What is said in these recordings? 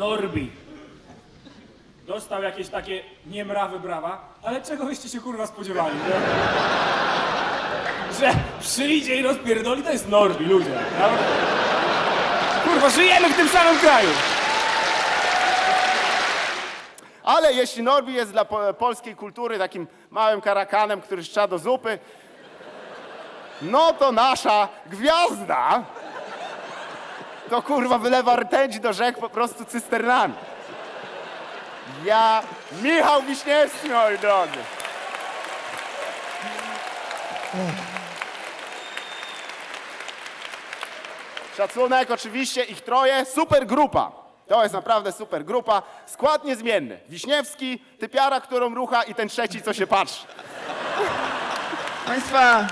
Norbi. Dostał jakieś takie niemrawy brawa, ale czego wyście się kurwa spodziewali, nie? Że przyjdzie i rozpierdoli, to jest Norbi, ludzie. Naprawdę. Kurwa, żyjemy w tym samym kraju. Ale jeśli Norbi jest dla po polskiej kultury takim małym karakanem, który szcza do zupy, no to nasza gwiazda to kurwa wylewa rtęć do rzek po prostu cysternami. Ja, Michał Wiśniewski, moi drodzy. Szacunek, oczywiście, ich troje, super grupa. To jest naprawdę super grupa. Skład niezmienny. Wiśniewski, typiara, którą rucha i ten trzeci, co się patrzy. Państwa,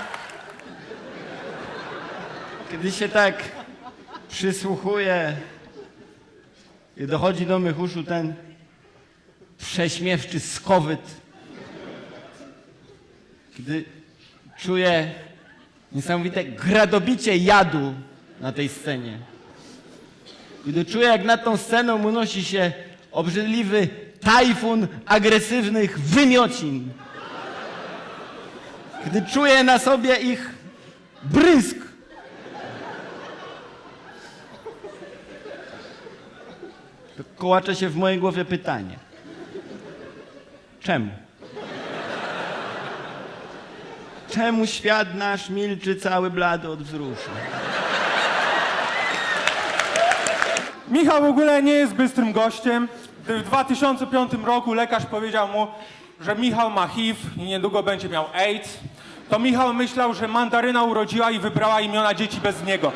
kiedy się tak przysłuchuje i dochodzi do mych uszu ten prześmiewczy skowyt, kiedy czuję niesamowite gradobicie jadu na tej scenie, kiedy czuję, jak nad tą sceną unosi się obrzydliwy tajfun agresywnych wymiocin, gdy czuję na sobie ich brysk. To kołacze się w mojej głowie pytanie. Czemu? Czemu świat nasz milczy cały blady od wzruszu? Michał w ogóle nie jest bystrym gościem. Gdy w 2005 roku lekarz powiedział mu, że Michał ma HIV i niedługo będzie miał AIDS, to Michał myślał, że mandaryna urodziła i wybrała imiona dzieci bez niego.